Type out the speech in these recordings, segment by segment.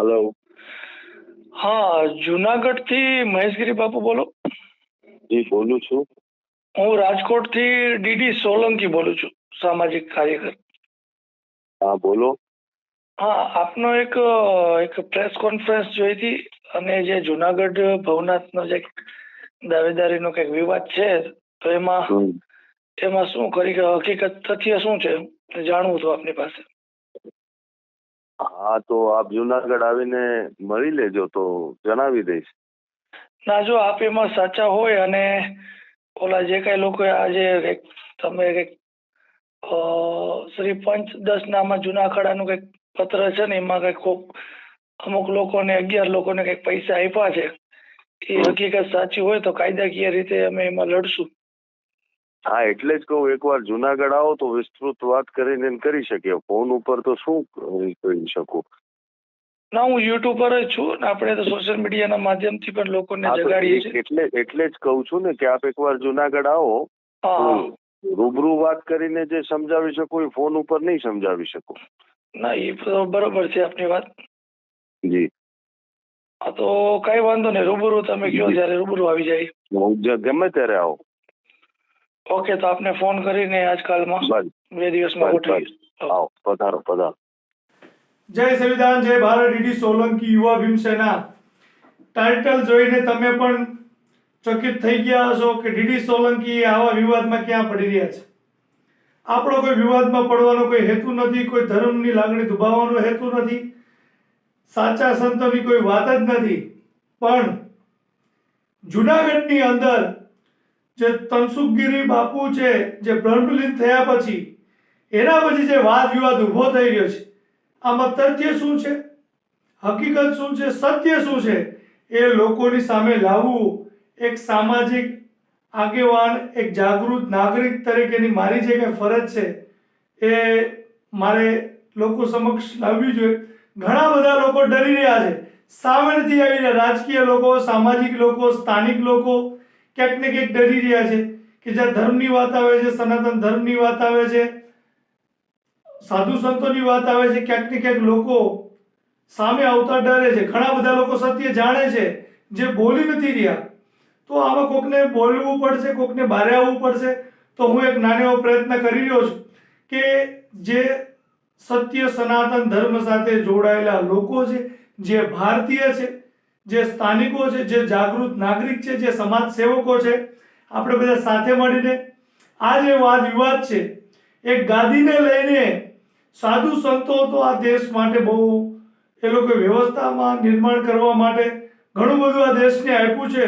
Hello હા જુનાગઢથી મહેશગીરી બાપુ બોલો. જી બોલું છું. હું રાજકોટથી ડીડી સોલંકી બોલું છું સામાજિક કાર્યકર. હા બોલો. હા આપનો એક એક પ્રેસ કોન્ફરન્સ જોઈ હતી અને જે જુનાગઢ ભવનાથનો જે દાવેદારીનો કંઈક વિવાદ છે તો એમાં એમાં શું કરી હકીકત તથ્ય શું છે? જાણવું હતું આપની પાસે. હા તો આપ જુનાગઢ આવીને મળી લેજો તો જણાવી દઈશ. ના જો આપ એમાં સાચા હોય અને ઓલા જે કઈ લોકો આજે તમે કંઈક શ્રી પંચ દસ નામાં જૂના અખાડાનું કંઈક પત્ર છે ને એમાં કંઈક અમુક લોકોને અગિયાર લોકોને કંઈક પૈસા આપ્યા છે. એ હકીકત સાચી હોય તો કાયદાકીય રીતે અમે એમાં લડશું. હા એટલે જ કહું એકવાર જુનાગઢ આવો તો વિસ્તૃત વાત કરીને કરી શકીએ. ફોન ઉપર તો શું કહી શકું? ના હું યુટ્યુબ પર જ છું ને આપણે તો સોશિયલ મીડિયાના માધ્યમથી પણ લોકોને જગાડીએ છીએ. એટલે એટલે જ કહું છું ને કે આપ એકવાર જુનાગઢ આવો રૂબરૂ વાત કરીને જે સમજાવી શકો એ ફોન ઉપર નહીં સમજાવી શકો. ના એ તો બરોબર છે આપની વાત. જી. હા તો કઈ વાંધો નહીં રૂબરૂ તમે કયો જ્યારે રૂબરૂ આવી જાય. ગમે ત્યારે આવો. ઓકે તો આપને ફોન કરીને આજકાલમાં બે દિવસમાં ગોઠવીએ. આવો પધારો પધારો જય સંવિધાન જય ભારત ડીડી સોલંકી યુવા ભીમસેના ટાઇટલ જોઈને તમે પણ ચકિત થઈ ગયા હશો કે ડીડી સોલંકી આવા વિવાદમાં ક્યાં પડી રહ્યા છે? આપણો કોઈ વિવાદમાં પડવાનો કોઈ હેતુ નથી કોઈ ધર્મની લાગણી દુભાવવાનો હેતુ નથી સાચા સંતોની કોઈ વાત જ નથી. પણ જુનાગઢની અંદર જે તનસુખગીરી બાપુ છે, જે બ્રહ્મલીન થયા પછી, એના પછી જે વાદ વિવાદ ઊભો થઈ રહ્યો છે, આમાં તથ્ય શું છે? હકીકત શું છે? સત્ય શું છે? એ લોકોની સામે લાવવું એક સામાજિક આગેવાન, એક જાગૃત નાગરિક તરીકેની મારી જે કંઈ ફરજ છે, એ મારે લોકો સમક્ષ લાવવી જોઈએ. ઘણા બધા લોકો ડરી રહ્યા છે. સામેથી આવીને રાજકીય લોકો, સામાજિક લોકો, સ્થાનિક લોકો ક્યાંક ને ક્યાંક ડરી રહ્યા છે કે જ્યાં ધર્મની વાત આવે છે, સનાતન ધર્મની વાત આવે છે, સાધુ સંતોની વાત આવે છે ક્યાંક ને ક્યાંક લોકો સામે આવતા ડરે છે. ઘણા બધા લોકો સત્ય જાણે છે, જે બોલી નથી રહ્યા. તો આમાં કોકને બોલવું પડશે, કોકને બહાર આવવું પડશે, તો હું એક નાનો એવો પ્રયત્ન કરી રહ્યો છું કે જે સત્ય, સનાતન ધર્મ સાથે જોડાયેલા લોકો છે, જે ભારતીય છે જે સ્થાનિકો છે, જે જાગૃત નાગરિક છે, જે સમાજ સેવકો છે, આપણે બધા સાથે મળીને આ જે વાદ વિવાદ છે, એ ગાદીને લઈને સાધુ સંતો તો આ દેશ માટે બહુ એ લોકો વ્યવસ્થામાં નિર્માણ કરવા માટે ઘણું બધું આ દેશને આપ્યું છે.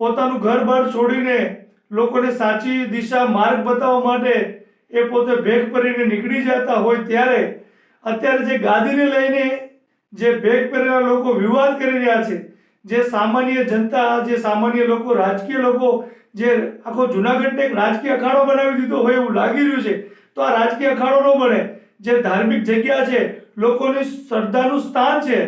પોતાનું ઘર બાર છોડીને લોકોને સાચી દિશા માર્ગ બતાવવા માટે એ પોતે ભેગ ભરીને નીકળી જતા હોય ત્યારે, અત્યારે જે ગાદીને લઈને જે ભેગ પહેરેલા લોકો વિવાદ કરી રહ્યા છે, જે સામાન્ય જનતા, જે સામાન્ય લોકો, રાજકીય લોકો, જે આખો જુનાગઢને એક રાજકીય અખાડો બનાવી દીધો હોય એવું લાગી રહ્યું છે, તો આ રાજકીય અખાડો ન બને. જે ધાર્મિક જગ્યા છે, લોકોની શ્રદ્ધાનું સ્થાન છે,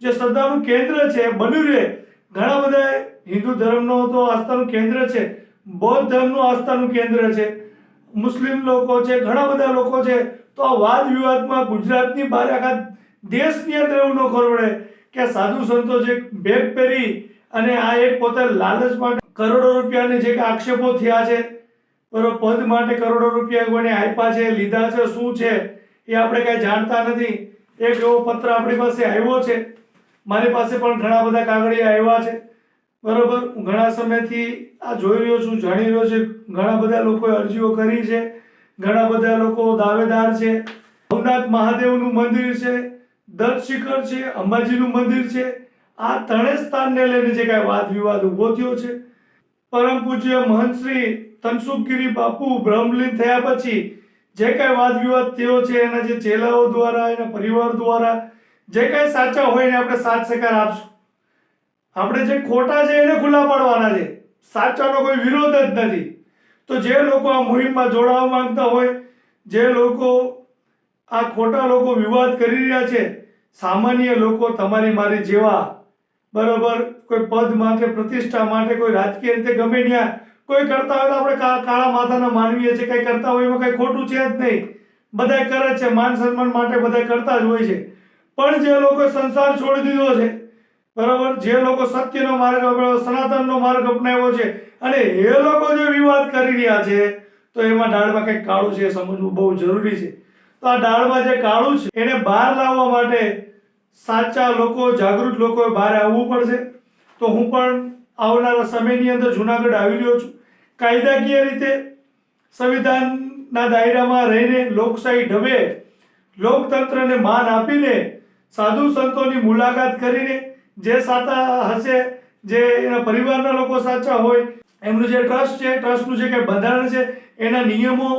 જે શ્રદ્ધાનું કેન્દ્ર છે, બન્યું રહે. ઘણા બધા હિન્દુ ધર્મનો તો આસ્થાનું કેન્દ્ર છે, બૌદ્ધ ધર્મનું આસ્થાનું કેન્દ્ર છે, મુસ્લિમ લોકો છે, ઘણા બધા લોકો છે, તો આ વાદ વિવાદમાં ગુજરાતની બહાર આખા દેશની અંદર એવું ન ખોરવડે કે સાધુ સંતો જે બેગ પહેરી અને આ એક પોતે લાલચ માટે કરોડો રૂપિયાની જે આક્ષેપો થયા છે બરોબર પદ માટે કરોડો રૂપિયા કોઈને આપ્યા છે, લીધા છે, શું છે, એ આપણે કાંઈ જાણતા નથી. એક એવો પત્ર આપણી પાસે આવ્યો છે. મારી પાસે પણ ઘણા બધા કાગળિયા આવ્યા છે. બરોબર, હું ઘણા સમયથી આ જોઈ રહ્યો છું, જાણી રહ્યો છું. ઘણા બધા લોકોએ અરજીઓ કરી છે. ઘણા બધા લોકો દાવેદાર છે. ભવનાથ મહાદેવનું મંદિર છે. દત્ત શિખર છે, અંબાજીનું મંદિર છે. આ ત્રણેય સ્થાનને લઈને જે કાંઈ વાદ વિવાદ ઊભો થયો છે. પરમ પૂજ્ય મહંત શ્રી તનસુખગીરી બાપુ બ્રહ્મલીન થયા પછી જે કાંઈ વાદ વિવાદ થયો છે, એના જે ચેલાઓ દ્વારા, એના પરિવાર દ્વારા, જે કાંઈ સાચા હોય એને આપણે સાથ સહકાર આપશું. આપણે જે ખોટા છે એને ખુલ્લા પાડવાના છે. સાચાનો કોઈ વિરોધ જ નથી. તો જે લોકો આ મુહિમમાં જોડાવા માંગતા હોય, જે લોકો આ ખોટા લોકો વિવાદ કરી રહ્યા છે સામાન્ય લોકો તમારી મારી જેવા બરોબર કોઈ પદ માટે, પ્રતિષ્ઠા માટે, કોઈ રાજકીય રીતે ગમે ત્યાં, કોઈ કરતા હોય તો આપણે કાળા માથાના માનવીએ છે, કંઈ કરતા હોય એમાં કંઈ ખોટું છે જ નહીં. બધા કરે છે, માન સન્માન માટે બધા કરતા જ હોય છે. પણ જે લોકો સંસાર છોડી દીધો છે, બરાબર, જે લોકો સત્યનો માર્ગ સનાતનનો માર્ગ અપનાવ્યો છે, અને એ લોકો જે વિવાદ કરી રહ્યા છે, તો એમાં દાળમાં કંઈક કાળું છે એ સમજવું બહુ જરૂરી છે. તો આ દાળમાં જે કાળું છે, એને બહાર લાવવા માટે સાચા લોકો, જાગૃત લોકોએ બહાર આવવું પડશે. તો હું પણ આવનારા સમયની અંદર જુનાગઢ આવી રહ્યો છું. કાયદાકીય રીતે સંવિધાનના દાયરામાં રહીને લોકશાહી ઢબે લોકતંત્રને માન આપીને સાધુ સંતોની મુલાકાત કરીને જે સાચા હશે, જે એના પરિવારના લોકો સાચા હોય, એમનું જે ટ્રસ્ટ છે, ટ્રસ્ટનું જે કંઈ બંધારણ છે, એના નિયમો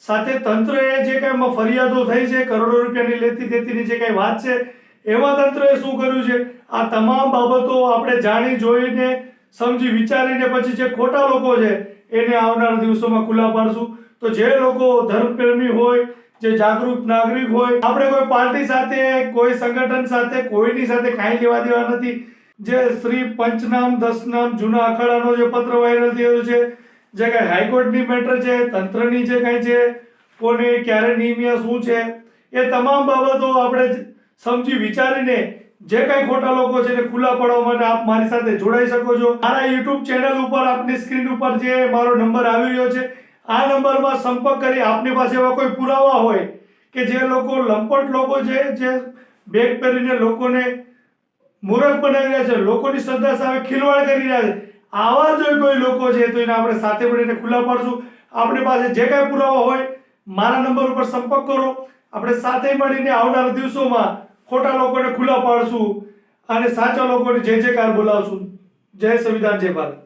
સાથે તંત્રએ જે કાંઈ એમાં ફરિયાદો થઈ છે, કરોડો રૂપિયાની લેતી દેતીની જે કાંઈ વાત છે એમાં તંત્રએ શું કર્યું છે? આ તમામ બાબતો આપણે જાણી, જોઈને, સમજી, વિચારીને પછી જે ખોટા લોકો છે, એને આવનારા દિવસોમાં ખુલ્લા પાડશું. તો જે લોકો ધર્મપ્રેમી હોય, જે જાગૃત નાગરિક હોય, આપણે કોઈ પાર્ટી સાથે, કોઈ સંગઠન સાથે, કોઈની સાથે કાંઈ લેવા દેવા નથી. જે શ્રી પંચનામ, દસનામ, જૂના અખાડાનો જે પત્ર વાયરલ થયો છે જે કાંઈ હાઈકોર્ટની મેટર છે, તંત્રની જે કાંઈ છે, કોને, ક્યારે નિયમ્યા શું છે, એ તમામ બાબતો આપણે સમજી વિચારીને જે કાંઈ ખોટા લોકો છે એને ખુલ્લા પાડવા માટે આપ મારી સાથે જોડાઈ શકો છો. મારા યુટ્યુબ ચેનલ ઉપર, આપની સ્ક્રીન ઉપર જે મારો નંબર આવી રહ્યો છે, આ નંબરમાં સંપર્ક કરી આપની પાસે એવા કોઈ પુરાવા હોય કે જે લોકો, લંપટ લોકો છે, જે બેગ પહેરીને લોકોને મૂર્ખ બનાવી રહ્યા છે, લોકોની શ્રદ્ધા સામે ખિલવાડ કરી રહ્યા છે આવા જો કોઈ લોકો છે, તો એને આપણે સાથે મળીને ખુલ્લા પાડશું. આપણી પાસે જે કાંઈ પુરાવા હોય, મારા નંબર ઉપર સંપર્ક કરો. આપણે સાથે મળીને આવનારા દિવસોમાં ખોટા લોકોને ખુલ્લા પાડશું અને સાચા લોકોને જે જે કાર બોલાવશું. જય સંવિધાન, જય ભારત.